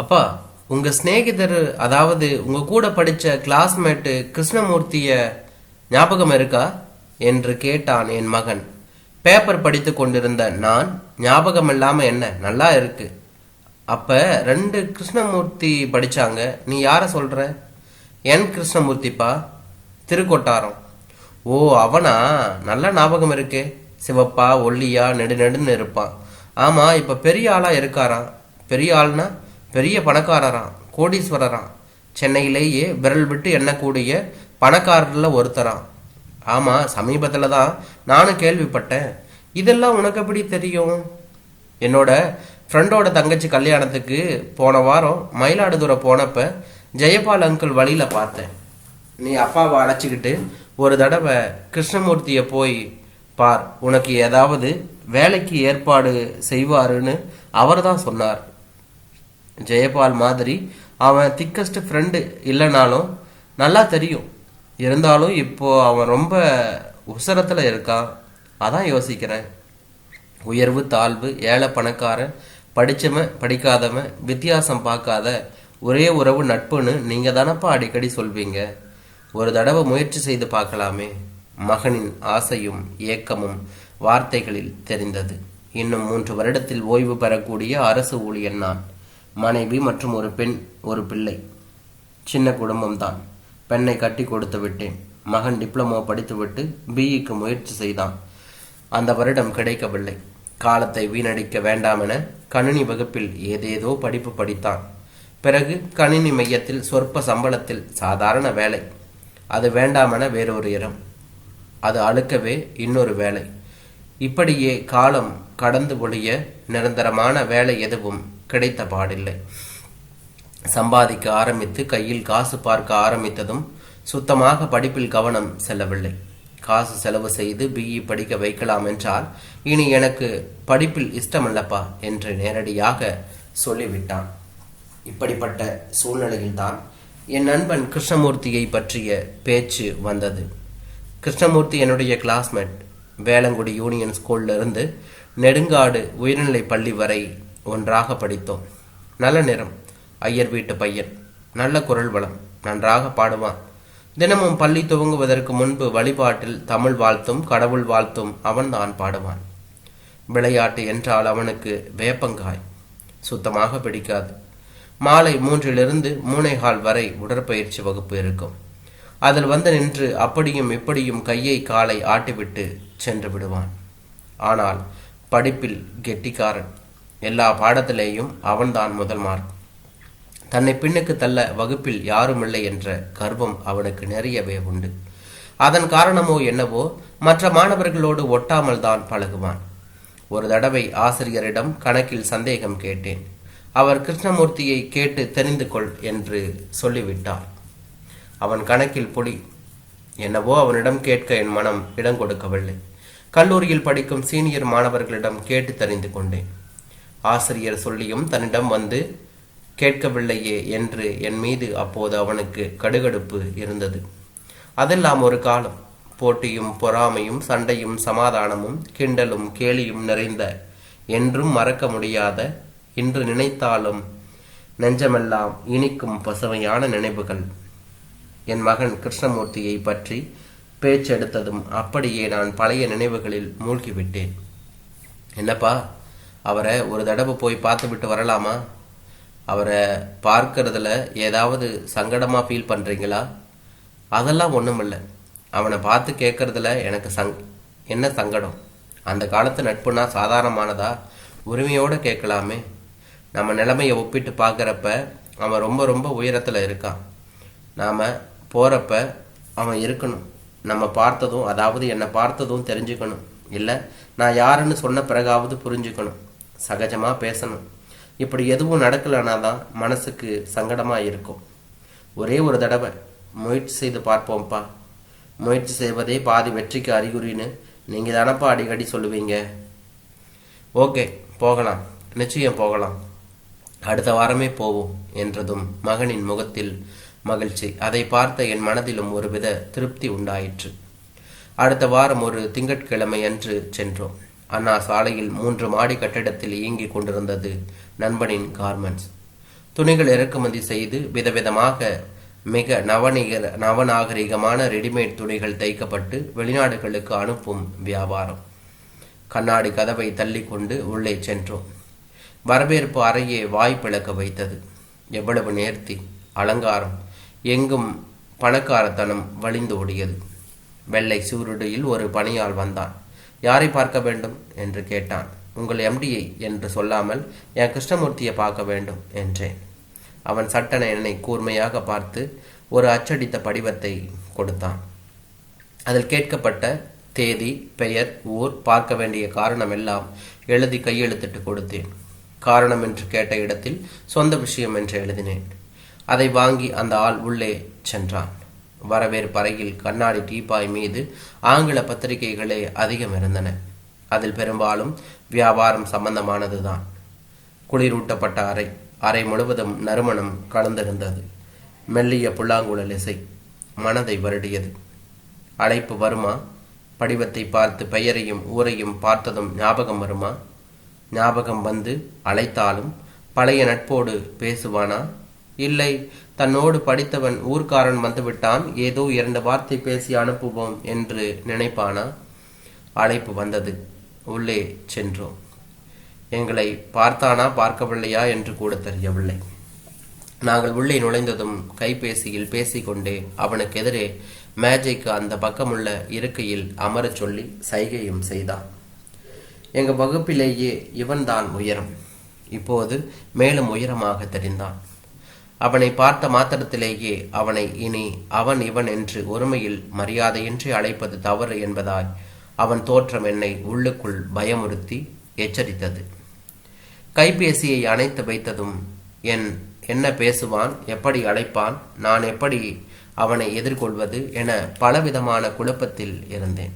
அப்பா உங்க சிநேகிதர் அதாவது உங்க கூட படிச்ச கிளாஸ்மேட்டு கிருஷ்ணமூர்த்திய ஞாபகம் இருக்கா? என்று கேட்டான் என் மகன். பேப்பர் படித்து கொண்டிருந்த நான் ஞாபகம் இல்லாம என்ன? நல்லா இருக்கு. அப்ப ரெண்டு கிருஷ்ணமூர்த்தி படிச்சாங்க. நீ யார சொல்ற? என் கிருஷ்ணமூர்த்திப்பா? திருக்கொட்டாரம். ஓ அவனா? நல்ல ஞாபகம் இருக்கே. சிவப்பா ஒல்லியா நெடு நெடுன்னு இருப்பான். ஆமா இப்ப பெரிய ஆளா இருக்காராம். பெரிய ஆள்னா பெரிய பணக்காரராம் கோடீஸ்வரராம். சென்னையிலேயே விரல் விட்டு எண்ணக்கூடிய பணக்காரர்ல ஒருத்தரான் ஆமா சமீபத்துல தான் நானும் கேள்விப்பட்டேன். இதெல்லாம் உனக்கு எப்படி தெரியும்? என்னோட ஃப்ரெண்டோட தங்கச்சி கல்யாணத்துக்கு போன வாரம் மயிலாடுதுறை போனப்ப ஜெயபால் அங்கிள் வழியில பார்த்தேன். நீ அப்பாவை அழைச்சிக்கிட்டு ஒரு தடவை கிருஷ்ணமூர்த்தியை போய் பார் உனக்கு ஏதாவது வேலைக்கு ஏற்பாடு செய்வாருன்னு அவர் தான் சொன்னார். ஜெயபால் மாதிரி அவன் திக்கஸ்ட் ஃப்ரெண்டு இல்லைனாலும் நல்லா தெரியும். இருந்தாலும் இப்போ அவன் ரொம்ப உசரத்தில் இருக்கான். அதான் யோசிக்கிறேன். உயர்வு தாழ்வு ஏழை பணக்காரன் படித்தவன் படிக்காதவன் வித்தியாசம் பார்க்காத ஒரே உறவு நட்புன்னு நீங்கள் தானப்பா அடிக்கடி சொல்வீங்க? ஒரு தடவை முயற்சி செய்து பார்க்கலாமே. மகனின் ஆசையும் ஏக்கமும் வார்த்தைகளில் தெரிந்தது. இன்னும் மூன்று வருடத்தில் ஓய்வு பெறக்கூடிய அரசு ஊழியன் நான். மனைவி மற்றும் ஒரு பெண் ஒரு பிள்ளை. சின்ன குடும்பம்தான். பெண்ணை கட்டி கொடுத்து விட்டேன். மகன் டிப்ளமோ படித்துவிட்டு பிஇக்கு முயற்சி செய்தான். அந்த வருடம் கிடைக்கவில்லை. காலத்தை வீணடிக்க வேண்டாம் என கணினி வகுப்பில் ஏதேதோ படிப்பு படித்தான். பிறகு கணினி மையத்தில் சொற்ப சம்பளத்தில் சாதாரண வேலை. அது வேண்டாமென வேறொரு இடம் அது அழுக்கவே இன்னொரு வேலை. இப்படியே காலம் கடந்து ஒழிய நிரந்தரமான வேலை எதுவும் கிடைத்த பாடில்லை. சம்பாதிக்க ஆரம்பித்து கையில் காசு பார்க்க ஆரம்பித்ததும் சுத்தமாக படிப்பில் கவனம் செல்லவில்லை. காசு செலவு செய்து பிஇ படிக்க வைக்கலாம் என்றால் இனி எனக்கு படிப்பில் இஷ்டமல்லப்பா என்று நேரடியாக சொல்லிவிட்டான். இப்படிப்பட்ட சூழ்நிலையில்தான் என் நண்பன் கிருஷ்ணமூர்த்தியை பற்றிய பேச்சு வந்தது. கிருஷ்ணமூர்த்தி என்னுடைய கிளாஸ்மேட் வேளங்குடி யூனியன் ஸ்கூல்லிருந்து நெடுங்காடு உயர்நிலை பள்ளி வரை ஒன்றாக படித்தோம். நல்ல நிறம் ஐயர் வீட்டு பையன். நல்ல குரல் வளம். நன்றாக பாடுவான். தினமும் பள்ளி துவங்குவதற்கு முன்பு வழிபாட்டில் தமிழ் வாழ்த்தும் கடவுள் வாழ்த்தும் அவன்தான் பாடுவான். விளையாட்டு என்றால் அவனுக்கு வேப்பங்காய். சுத்தமாக பிடிக்காது. மாலை மூன்றிலிருந்து மூனைகால் வரை உடற்பயிற்சி வகுப்பு இருக்கும். அதில் வந்து நின்று அப்படியும் இப்படியும் கையை காலை ஆட்டிவிட்டு சென்று விடுவான். ஆனால் படிப்பில் கெட்டிக்காரன். எல்லா பாடத்திலேயும் அவன்தான் முதல் மார்க் தன்னை பின்னுக்கு தள்ள வகுப்பில் யாருமில்லை என்ற கர்வம் அவனுக்கு நிறையவே உண்டு. அதன் காரணமோ என்னவோ மற்ற மாணவர்களோடு ஒட்டாமல் தான் பழகுவான். ஒரு தடவை ஆசிரியரிடம் கணக்கில் சந்தேகம் கேட்டேன். அவர் கிருஷ்ணமூர்த்தியை கேட்டு தெரிந்து கொள் என்று சொல்லிவிட்டார். அவன் கணக்கில் பொடி. என்னவோ அவனிடம் கேட்க என் மனம் இடம் கொடுக்கவில்லை. கல்லூரியில் படிக்கும் சீனியர் மாணவர்களிடம் கேட்டு தெரிந்து கொண்டேன். ஆசிரியர் சொல்லியும் தன்னிடம் வந்து கேட்கவில்லையே என்று என் மீது அப்போது அவனுக்கு கடுகடுப்பு இருந்தது. அதெல்லாம் ஒரு காலம். போட்டியும் பொறாமையும் சண்டையும் சமாதானமும் கிண்டலும் கேலியும் நிறைந்த என்றும் மறக்க முடியாத இன்று நினைத்தாலும் நெஞ்சமெல்லாம் இனிக்கும் பசுமையான நினைவுகள். என் மகன் கிருஷ்ணமூர்த்தியை பற்றி பேச்செடுத்ததும் அப்படியே நான் பழைய நினைவுகளில் மூழ்கிவிட்டேன். என்னப்பா அவரை ஒரு தடவை போய் பார்த்து விட்டு வரலாமா? அவரை பார்க்கறதுல ஏதாவது சங்கடமாக ஃபீல் பண்ணுறீங்களா அதெல்லாம் ஒண்ணுமில்ல. அவனை பார்த்து கேட்குறதுல எனக்கு சங் என்ன சங்கடம்? அந்த காலத்து நட்புனா சாதாரணமானதா? உரிமையோடு கேட்கலாமே. நம்ம நிலைமையை ஒப்பிட்டு பார்க்குறப்ப அவன் ரொம்ப ரொம்ப உயரத்தில் இருக்கான். நாம் போகிறப்ப அவன் இருக்கணும். நம்ம பார்த்ததும் அதாவது என்னை பார்த்ததும் தெரிஞ்சுக்கணும். இல்லை நான் யாருன்னு சொன்ன பிறகாவது புரிஞ்சுக்கணும். சகஜமாக பேசணும். இப்படி எதுவும் நடக்கலைன்னா தான் மனசுக்கு சங்கடமாக இருக்கும். ஒரே ஒரு தடவை முயற்சி செய்து பார்ப்போம்ப்பா. முயற்சி செய்வதே பாதி வெற்றிக்கு அறிகுறின்னு நீங்கள் தானப்பா அடிக்கடி சொல்லுவீங்க? ஓகே போகலாம். நிச்சயம் போகலாம். அடுத்த வாரமே போவோம் என்றதும் மகனின் முகத்தில் மகிழ்ச்சி. அதை பார்த்த என் மனதிலும் ஒருவித திருப்தி உண்டாயிற்று. அடுத்த வாரம் ஒரு திங்கட்கிழமை அன்று சென்றோம். அண்ணா சாலையில் மூன்று மாடி கட்டிடத்தில் இயங்கிக் கொண்டிருந்தது நண்பனின் கார்மெண்ட்ஸ். துணிகள் இறக்குமதி செய்து விதவிதமாக மிக நவநீக நவநாகரிகமான ரெடிமேட் துணிகள் தைக்கப்பட்டு வெளிநாடுகளுக்கு அனுப்பும் வியாபாரம். கண்ணாடி கதவை தள்ளிக்கொண்டு உள்ளே சென்றோம். வரவேற்பு அறையே வாய்ப்பிழக்க வைத்தது. எவ்வளவு நேர்த்தி அலங்காரம் எங்கும் பணக்காரத்தனம் வழிந்து ஓடியது வெள்ளை சூருடையில் ஒரு பணியால் வந்தான். யாரை பார்க்க வேண்டும் என்று கேட்டான். உங்கள் எம்டியை என்று சொல்லாமல் என் கிருஷ்ணமூர்த்தியை பார்க்க வேண்டும் என்றேன். அவன் சட்டன என்னை கூர்மையாக பார்த்து ஒரு அச்சடித்த படிவத்தை கொடுத்தான். அதில் கேட்கப்பட்ட தேதி பெயர் ஊர் பார்க்க வேண்டிய காரணம் எல்லாம் எழுதி கையெழுத்திட்டு கொடுத்தேன். காரணம் என்று கேட்ட இடத்தில் சொந்த விஷயம் என்று எழுதினேன். அதை வாங்கி அந்த ஆள் உள்ளே சென்றான். வரவேற்பறையில் கண்ணாடி டீப்பாய் மீது ஆங்கில பத்திரிகைகளே அதிகம் இருந்தன. அதில் பெரும்பாலும் வியாபாரம் சம்பந்தமானதுதான். குளிரூட்டப்பட்ட அறை அறை முழுவதும் நறுமணம் கலந்திருந்தது. மெல்லிய புல்லாங்குழல் இசை மனதை வருடியது. அழைப்பு வருமா? படிவத்தை பார்த்து பெயரையும் ஊரையும் பார்த்ததும் ஞாபகம் வருமா? ஞாபகம் வந்து அழைத்தாலும் பழைய நட்போடு பேசுவானா? இல்லை தன்னோடு படித்தவன் ஊர்க்காரன் வந்துவிட்டான் ஏதோ இரண்டு வார்த்தை பேசி அனுப்புவோம் என்று நினைப்பானா? அழைப்பு வந்தது. உள்ளே சென்றோம். எங்களை பார்த்தானா பார்க்கவில்லையா என்று கூட தெரியவில்லை. நாங்கள் உள்ளே நுழைந்ததும் கைபேசியில் பேசிக்கொண்டே அவனுக்கு எதிரே மேஜைக்கு அந்த பக்கமுள்ள இருக்கையில் அமரச் சொல்லி சைகையும் செய்தான். எங்கள் வகுப்பிலேயே இவன்தான் உயரம். இப்போது மேலும் உயரமாக தெரிந்தான். அவனை பார்த்த மாத்திரத்திலேயே அவனை இனி அவன் இவன் என்று ஒருமையில் மரியாதையின்றி அழைப்பது தவறு என்பதாய் அவன் தோற்றம் என்னை உள்ளுக்குள் பயமுறுத்தி எச்சரித்தது. கைபேசியை அணைத்து வைத்ததும் என் என்ன பேசுவான்? எப்படி அழைப்பான்? நான் எப்படி அவனை எதிர்கொள்வது? என பலவிதமான குழப்பத்தில் இருந்தேன்.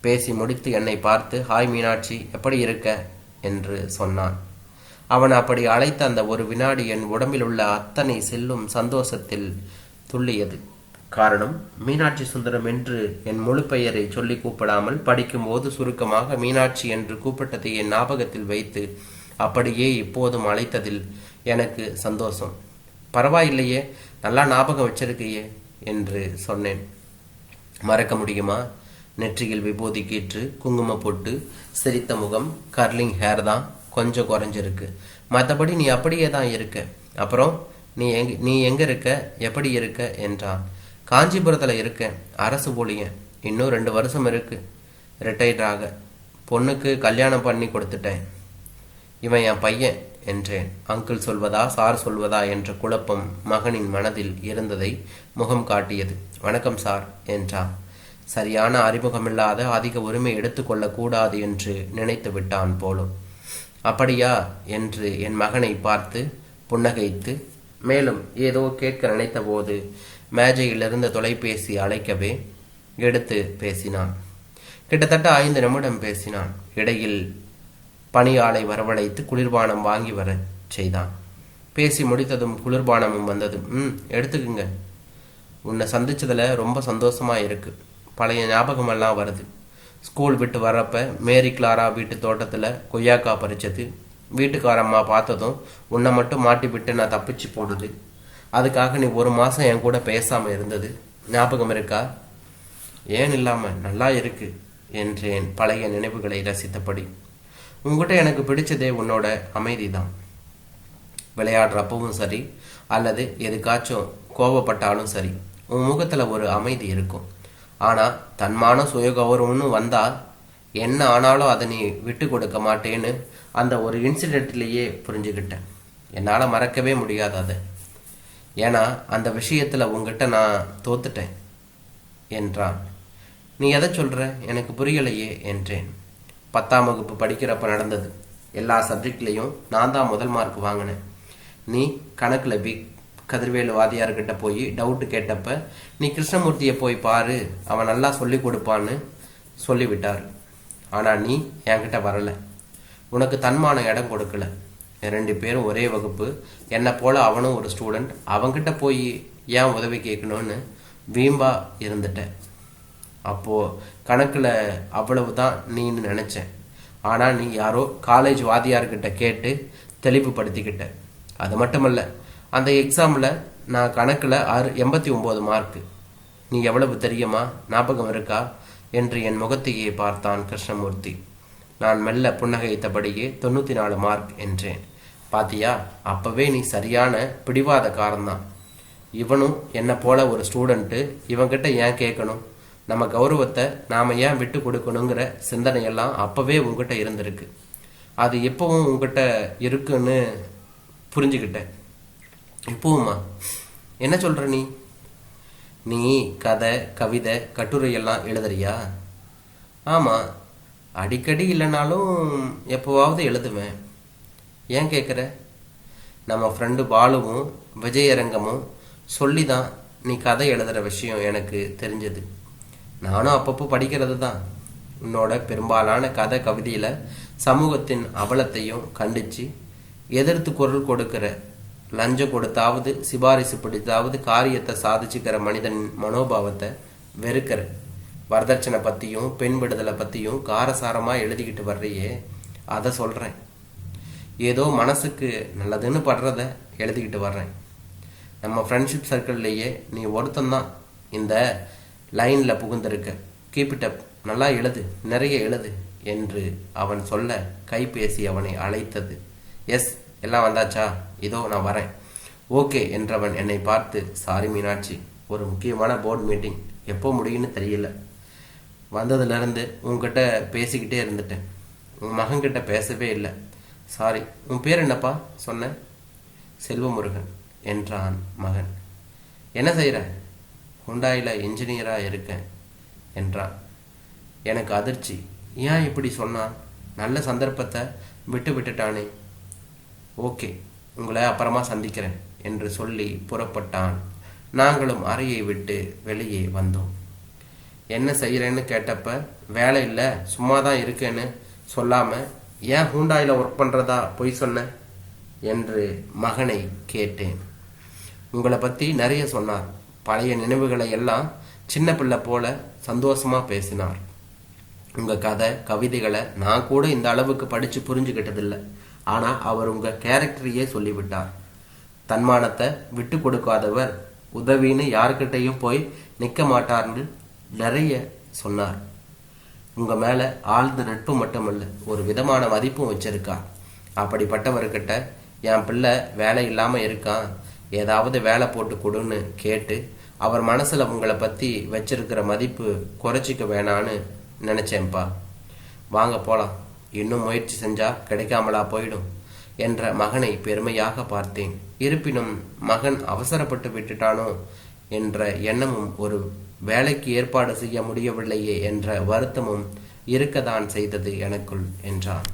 பேசி முடித்து என்னை பார்த்து ஹாய் மீனாட்சி எப்படி இருக்க? என்று சொன்னான். அவன் அப்படி அழைத்த அந்த ஒரு வினாடி என் உடம்பில் உள்ள அத்தனை செல்லும் சந்தோஷத்தில் துள்ளியது. காரணம் மீனாட்சி சுந்தரம் என்று என் முழு பெயரை சொல்லி கூப்பிடாமல் படிக்கும்போது சுருக்கமாக மீனாட்சி என்று கூப்பிட்டதை என் ஞாபகத்தில் வைத்து அப்படியே இப்போதும் அழைத்ததில் எனக்கு சந்தோஷம். பரவாயில்லையே நல்லா ஞாபகம் வச்சிருக்கையே என்று சொன்னேன். மறக்க முடியுமா? நெற்றியில் விபூதி கீற்று குங்குமம் போட்டு சிரித்த முகம் கர்லிங் ஹேர் தான். கொஞ்சம் குறைஞ்சிருக்கு. மற்றபடி நீ அப்படியே தான் இருக்க. அப்புறம் நீ எங் நீ எங்கே இருக்க? எப்படி இருக்க? என்றான். காஞ்சிபுரத்தில் இருக்கேன் அரசு ஊழியன். இன்னும் ரெண்டு வருஷம் இருக்கு. ரிட்டையர்ட் ஆக. பொண்ணுக்கு கல்யாணம் பண்ணி கொடுத்துட்டேன். இவன் என் பையன் என்றேன். அங்கிள் சொல்வதா சார் சொல்வதா என்ற குழப்பம் மகனின் மனதில் இருந்ததை முகம் காட்டியது. வணக்கம் சார் என்றான். சரியான அறிமுகமில்லாத அதிக உரிமை எடுத்துக்கொள்ளக்கூடாது என்று நினைத்து விட்டான் போலும். அப்படியா? என்று என் மகனை பார்த்து புன்னகைத்து மேலும் ஏதோ கேட்க நினைத்தபோது மேஜையில் இருந்த தொலைபேசி அழைக்கவே எடுத்து பேசினான். கிட்டத்தட்ட ஐந்து நிமிடம் பேசினான். இடையில் பணியாளை வரவழைத்து குளிர்பானம் வாங்கி வர செய்தான். பேசி முடித்ததும் குளிர்பானமும் வந்ததும் ம் எடுத்துக்குங்க. உன்னை சந்திச்சதுல ரொம்ப சந்தோஷமா இருக்கு. பழைய ஞாபகமெல்லாம் வருது. ஸ்கூல் விட்டு வர்றப்ப மேரி கிளாரா வீட்டு தோட்டத்தில் கொய்யாக்கா பறித்தது வீட்டுக்காரம்மா பார்த்ததும் உன்னை மட்டும் மாட்டி விட்டு நான் தப்பிச்சு போடுது அதுக்காக நீ ஒரு மாதம் என் கூட பேசாமல் இருந்தது. ஞாபகம் இருக்கா? ஏன் இல்லாமல் நல்லா இருக்கு என்றேன் பழைய நினைவுகளை ரசித்தபடி. உங்ககிட்ட எனக்கு பிடிச்சதே உன்னோட அமைதி தான் விளையாடுறப்பவும் சரி அல்லது எதுக்காச்சும் கோபப்பட்டாலும் சரி உன் முகத்தில் ஒரு அமைதி இருக்கும். ஆனால் தன்மான சுயகௌரவம்னு வந்தால் என்ன ஆனாலும் அதை நீ விட்டு கொடுக்க மாட்டேன்னு அந்த ஒரு இன்சிடெண்ட்லேயே புரிஞ்சுக்கிட்டேன். என்னால் மறக்கவே முடியாது அதை. ஏன்னா அந்த விஷயத்தில் உங்ககிட்ட நான் தோத்துட்டேன் என்றான். நீ எதை சொல்கிற எனக்கு புரியலையே என்றேன். பத்தாம் வகுப்பு படிக்கிறப்ப நடந்தது. எல்லா சப்ஜெக்ட்லேயும் நான் தான் முதல் மார்க் வாங்கினேன். நீ கணக்கில் வீக் கதிர்வேலு வாதியார்கிட்ட போய் டவுட்டு கேட்டப்ப நீ கிருஷ்ணமூர்த்தியை போய் பாரு அவன் நல்லா சொல்லி கொடுப்பான்னு சொல்லிவிட்டார். ஆனால் நீ என்கிட்ட வரல. உனக்கு தன்மான இடம் கொடுக்கல. ரெண்டு பேரும் ஒரே வகுப்பு. என்னை போல அவனும் ஒரு ஸ்டூடெண்ட் அவங்கிட்ட போய் ஏன் உதவி கேட்கணும்னு வீம்பா இருந்துட்டேன் அப்போது கணக்கில் அவ்வளவு தான் நீன்னு நினச்சேன். ஆனால் நீ யாரோ காலேஜ் வாதியார்கிட்ட கேட்டு தெளிவுபடுத்திக்கிட்ட. அது மட்டுமல்ல அந்த எக்ஸாமில் நான் கணக்கில் ஆறு எண்பத்தி ஒம்பது மார்க்கு நீ எவ்வளவு தெரியுமா? ஞாபகம் இருக்கா? என்று என் முகத்தையே பார்த்தான் கிருஷ்ணமூர்த்தி. நான் மெல்ல புன்னகைத்தபடியே தொண்ணூற்றி நாலு மார்க் என்றேன். பாத்தியா அப்பவே நீ சரியான பிடிவாதக்காரன்தான். இவனும் என்னை போல ஒரு ஸ்டூடெண்ட்டு இவன்கிட்ட ஏன் கேட்கணும் நம்ம கௌரவத்தை நாம் ஏன் விட்டு கொடுக்கணுங்கிற சிந்தனையெல்லாம் அப்போவே உங்ககிட்ட இருந்திருக்கு. அது எப்பவும் உங்ககிட்ட இருக்குன்னு புரிஞ்சுக்கிட்டேன். எப்போவும்மா என்ன சொல்ற நீ? நீ கதை கவிதை கட்டுரையெல்லாம் எழுதுறியா? ஆமாம் அடிக்கடி இல்லைனாலும் எப்போவாவது எழுதுவேன். ஏன் கேட்குற நம்ம ஃப்ரெண்டு பாலுவும் விஜயரங்கமும் சொல்லி தான் நீ கதை எழுதுகிற விஷயம் எனக்கு தெரிஞ்சது. நானும் அப்பப்போ படிக்கிறது தான் உன்னோட பெரும்பாலான கதை கவிதையில் சமூகத்தின் அவலத்தையும் கண்டிச்சு எதிர்த்து குரல் கொடுக்கிற லஞ்சம் கொடுத்தாவது சிபாரிசு பிடித்தாவது காரியத்தை சாதிச்சுக்கிற மனிதன் மனோபாவத்தை வெறுக்கிற வரதட்சணை பற்றியும் பெண் விடுதலை பற்றியும் காரசாரமாக எழுதிக்கிட்டு வர்றியே அதை சொல்கிறேன் ஏதோ மனசுக்கு நல்லதுன்னு படுறத எழுதிக்கிட்டு வர்றேன். நம்ம ஃப்ரெண்ட்ஷிப் சர்க்கிள்லேயே நீ ஒருத்தந்தான் இந்த லைனில் புகுந்திருக்க. கீப் இட் அப் நல்லா எழுது நிறைய எழுது என்று அவன் சொல்ல கைபேசி அவனை அழைத்தது. எஸ் எல்லாம் வந்தாச்சா? இதோ நான் வரேன். ஓகே என்றவன் என்னை பார்த்து சாரி மீனாட்சி ஒரு முக்கியமான போர்டு மீட்டிங் எப்போ முடியும்னு தெரியல. வந்ததுலேருந்து உங்ககிட்ட பேசிக்கிட்டே இருந்துட்டேன். உன் மகன்கிட்ட பேசவே இல்லை. சாரி உன் பேர் என்னப்பா? சொன்னேன் செல்வமுருகன் என்றான் மகன். என்ன செய்கிற ஹுண்டாயில் இன்ஜினியராக இருக்கேன் என்றான். எனக்கு அதிர்ச்சி. ஏன் இப்படி சொன்னான்? நல்ல சந்தர்ப்பத்தை விட்டு விட்டுட்டானே. ஓகே உங்களை அப்புறமா சந்திக்கிறேன் என்று சொல்லி புறப்பட்டான். நாங்களும் அறையை விட்டு வெளியே வந்தோம். என்ன செய்கிறேன்னு கேட்டப்ப வேலை இல்லை சும்மா தான் இருக்கேன்னு சொல்லாமல் ஏன் ஹூண்டாயில் ஒர்க் பண்ணுறதா பொய் சொன்ன? என்று மகனை கேட்டேன். உங்களை பற்றி நிறைய சொன்னார். பழைய நினைவுகளை எல்லாம் சின்ன பிள்ளை போல சந்தோஷமாக பேசினார். உங்கள் கதை கவிதைகளை நான் கூட இந்த அளவுக்கு படித்து புரிஞ்சுக்கிட்டதில்லை. ஆனால் அவர் உங்கள் கேரக்டரையே சொல்லிவிட்டார். தன்மானத்தை விட்டு கொடுக்காதவர் உதவின்னு யாருக்கிட்டையும் போய் நிற்க மாட்டார்னு நிறைய சொன்னார். உங்க மேல ஆழ்ந்த நட்பு மட்டுமல்ல ஒரு விதமான மதிப்பும் வச்சிருக்கார் அப்படிப்பட்டவர்கிட்ட என் பிள்ளை வேலை இல்லாம இருக்கான் ஏதாவது வேலை போட்டு கொடுன்னு கேட்டு அவர் மனசுல உங்களை பத்தி வச்சிருக்கிற மதிப்பு குறைச்சிக்க வேணான்னு நினைச்சேன்ப்பா. வாங்க போலாம். இன்னும் முயற்சி செஞ்சா கிடைக்காமலா போயிடும் என்ற மகனை பெருமையாக பார்த்தேன். இருப்பினும் மகன் அவசரப்பட்டு விட்டுட்டானோ என்ற எண்ணமும் ஒரு வேலைக்கு ஏற்பாடு செய்ய முடியவில்லையே என்ற வருத்தமும் இருக்கத்தான் செய்தது எனக்குள் என்றான்.